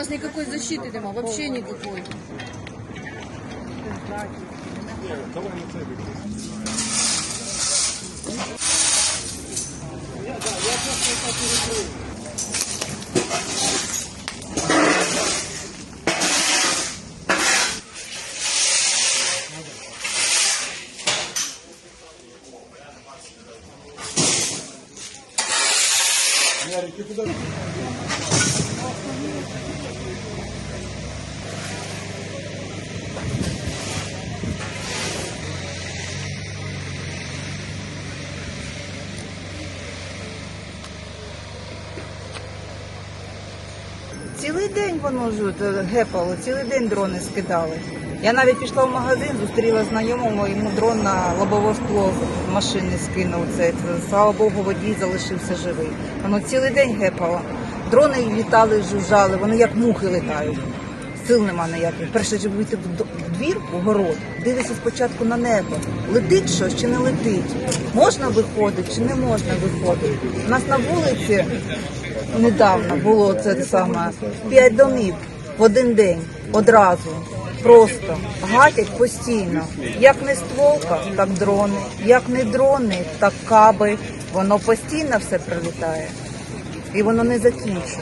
У нас никакой защиты нема, вообще никакой. Цілий день воно ж е, гепало, цілий день дрони скидали. Я навіть пішла в магазин, зустріла знайомого, йому дрон на лобове скло машини скинув. Це, слава Богу, водій залишився живий. Воно цілий день гепало. Дрони літали, жужжали, вони як мухи літають. Сил нема ніяких. Перше, щоб вийти в двір, в город, дивишся спочатку на небо. Летить щось чи не летить? Можна виходити чи не можна виходити? У нас на вулиці недавно було це саме п'ять домів в один день одразу. Просто гатять постійно. Як не стволка, так дрони. Як не дрони, так каби. Воно постійно все прилітає. І воно не закінчується.